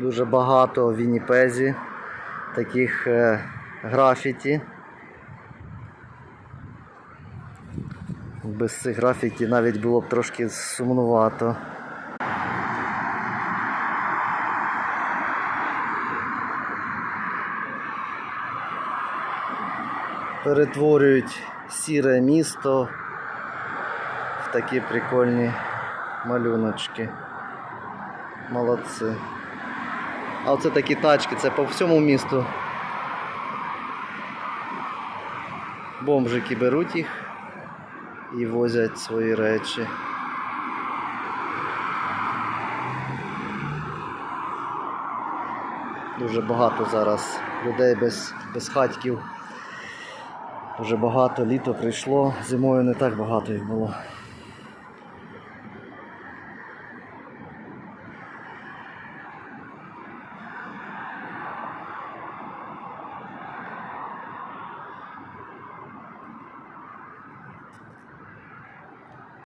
Дуже багато в Вінніпезі таких е, графіті. Без цих графіті навіть було б трошки сумнувато. Перетворюють сіре місто в такі прикольні малюночки. Молодці. А оце такі тачки, це по всьому місту. Бомжики беруть їх і возять свої речі. Дуже багато зараз людей без, без хатків. Дуже багато, літо прийшло, зимою не так багато їх було.